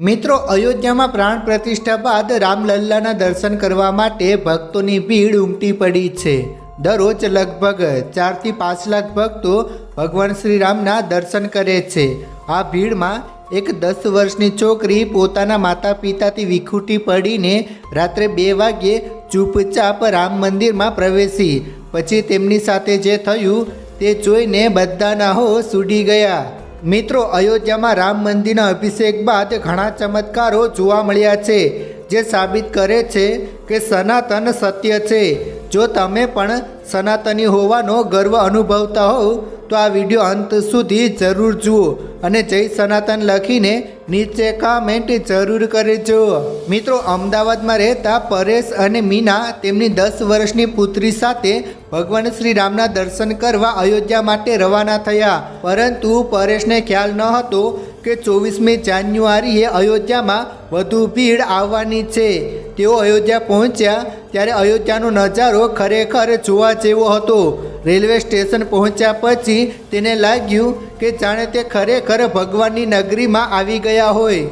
મિત્રો, અયોધ્યામાં પ્રાણ પ્રતિષ્ઠા બાદ રામલલ્લાના દર્શન કરવા માટે ભક્તોની ભીડ ઉમટી પડી છે. દરરોજ લગભગ ચારથી પાંચ લાખ ભક્તો ભગવાન શ્રી રામના દર્શન કરે છે. આ ભીડમાં એક દસ વર્ષની છોકરી પોતાના માતા પિતાથી વિખૂટી પડીને રાત્રે બે વાગ્યે ચૂપચાપ રામ મંદિરમાં પ્રવેશી. પછી તેમની સાથે જે થયું તે જોઈને બધાના હો સુડી ગયા. મિત્રો, અયોધ્યામાં રામ મંદિરના અભિષેક બાદ ઘણા ચમત્કારો જોવા મળ્યા છે, જે સાબિત કરે છે કે સનાતન સત્ય છે. જો તમે પણ સનાતની હોવાનો ગર્વ અનુભવતા હોવ, તો આ વીડિયો અંત સુધી જરૂર જુઓ અને જય સનાતન લખીને નીચે કામેન્ટ જરૂર કરજો. મિત્રો, અમદાવાદમાં રહેતા પરેશ અને મીના તેમની દસ વર્ષની પુત્રી સાથે ભગવાન શ્રી રામના દર્શન કરવા અયોધ્યા માટે રવાના થયા. પરંતુ પરેશને ખ્યાલ ન હતો કે ચોવીસમી જાન્યુઆરીએ અયોધ્યામાં વધુ ભીડ આવવાની છે. તેઓ અયોધ્યા પહોંચ્યા ત્યારે અયોધ્યાનો નજારો ખરેખર જોવા જેવો હતો. રેલવે સ્ટેશન પહોંચ્યા પછી તેને લાગ્યું કે જાણે તે ખરેખર ભગવાનની નગરીમાં આવી ગયા હોય.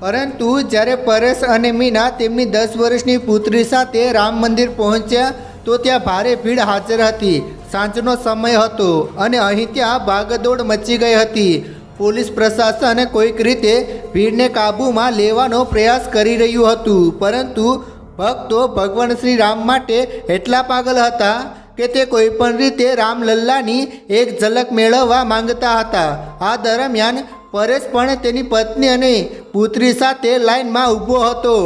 પરંતુ જ્યારે પરેશ અને મીના તેમની દસ વર્ષની પુત્રી સાથે રામ મંદિર પહોંચ્યા તો ત્યાં ભારે ભીડ હાજર હતી. સાંજનો સમય હતો અને અહીં ત્યાં ભાગદોડ મચી ગઈ હતી. પોલીસ પ્રશાસન કોઈક રીતે ભીડને કાબૂમાં લેવાનો પ્રયાસ કરી રહ્યું હતું. પરંતુ ભક્તો ભગવાન શ્રી રામ માટે એટલા પાગલ હતા કે તે કોઈપણ રીતે રામલલ્લાની એક ઝલક મેળવવા માંગતા હતા. આ દરમિયાન પરેશ પણ તેની પત્ની અને પુત્રી સાથે લાઈનમાં ઊભો હતો.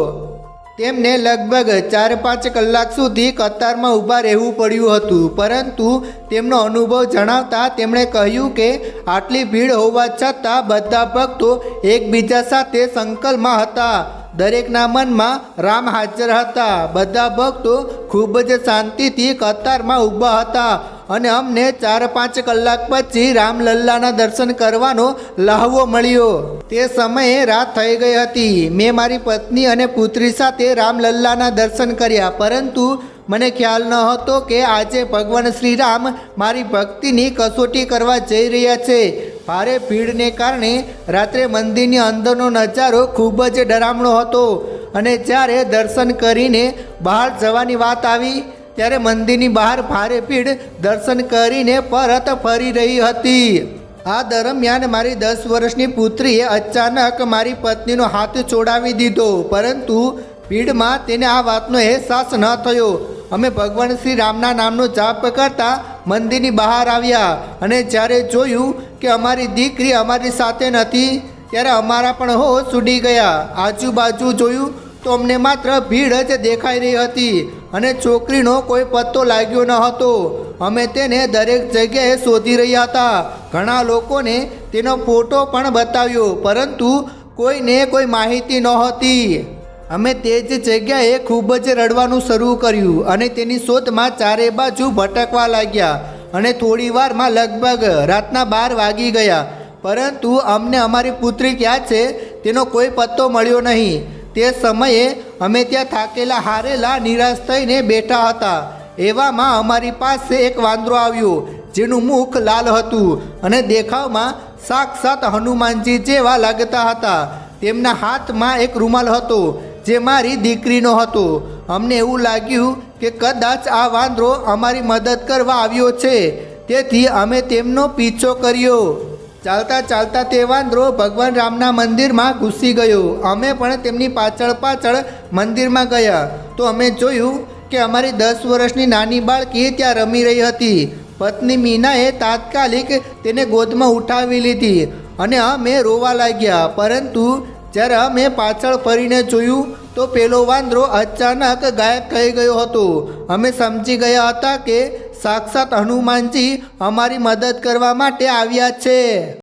તેમને લગભગ ચાર પાંચ કલાક સુધી કતારમાં ઊભા રહેવું પડ્યું હતું. પરંતુ તેમનો અનુભવ જણાવતા તેમણે કહ્યું કે આટલી ભીડ હોવા છતાં બધા ભક્તો એકબીજા સાથે સંકલ્પમાં હતા. દરેકના મનમાં રામ હાજર હતા. બધા ભક્તો ખૂબ જ શાંતિથી કતારમાં ઊભા હતા. અને અમને ચાર પાંચ કલાક પછી રામલલ્લાના દર્શન કરવાનો લહાવો મળ્યો. તે સમયે રાત થઈ ગઈ હતી. મેં મારી પત્ની અને પુત્રી સાથે રામલલ્લાના દર્શન કર્યા. પરંતુ મને ખ્યાલ ન હતો કે આજે ભગવાન શ્રી રામ મારી ભક્તિની કસોટી કરવા જઈ રહ્યા છે. ભારે ભીડને કારણે રાત્રે મંદિરની અંદરનો નજારો ખૂબ જ ડરામણો હતો. અને જ્યારે દર્શન કરીને બહાર જવાની વાત આવી ત્યારે મંદિરની બહાર ભારે ભીડ દર્શન કરીને પરત ફરી રહી હતી. આ દરમિયાન મારી દસ વર્ષની પુત્રીએ અચાનક મારી પત્નીનો હાથ છોડાવી દીધો, પરંતુ ભીડમાં તેને આ વાતનો અહેસાસ ન થયો. અમે ભગવાન શ્રી રામના નામનો જાપ કરતા મંદિરની બહાર આવ્યા અને જ્યારે જોયું કે અમારી દીકરી અમારી સાથે નથી, ત્યારે અમારા પણ હોશ ઉડી ગયા. આજુબાજુ જોયું તો અમને માત્ર ભીડ જ દેખાઈ રહી હતી અને છોકરીનો કોઈ પત્તો લાગ્યો ન હતો. અમે તેને દરેક જગ્યાએ શોધી રહ્યા હતા. ઘણા લોકોને તેનો ફોટો પણ બતાવ્યો, પરંતુ કોઈને કોઈ માહિતી નહોતી અમે તે જ જગ્યાએ ખૂબ જ રડવાનું શરૂ કર્યું અને તેની શોધમાં ચારે બાજુ ભટકવા લાગ્યા અને થોડી વારમાં લગભગ રાતના બાર વાગી ગયા. પરંતુ અમને અમારી પુત્રી ક્યાં છે? તેનો કોઈ પત્તો મળ્યો નહીં. તે સમયે અમે ત્યાં થાકેલા હારેલા નિરાશ થઈને બેઠા હતા. એવામાં અમારી પાસે એક વાંદરો આવ્યો, જેનું મુખ લાલ હતું અને દેખાવમાં સાક્ષાત હનુમાનજી જેવા લાગતા હતા. તેમના હાથમાં એક રૂમાલ હતો, જે મારી દીકરીનો હતો. અમને એવું લાગ્યું કે કદાચ આ વાંદરો અમારી મદદ કરવા આવ્યો છે. તેથી અમે તેમનો પીછો કર્યો. ચાલતા ચાલતા તે વાંદરો ભગવાન રામના મંદિરમાં ઘૂસી ગયો. અમે પણ તેમની પાછળ પાછળ મંદિરમાં ગયા. તો અમે જોયું કે અમારી દસ વર્ષની નાની બાળકી ત્યાં રમી રહી હતી. પત્ની મીનાએ તાત્કાલિક તેને ગોદમાં ઉઠાવી લીધી અને અમે રોવા લાગ્યા. પરંતુ જ્યારે અમે પાછળ ફરીને જોયું તો પેલો વાંદરો અચાનક ગાયબ થઈ ગયો હતો. અમે સમજી ગયા હતા કે સાક્ષાત હનુમાનજી અમારી મદદ કરવા માટે આવ્યા છે.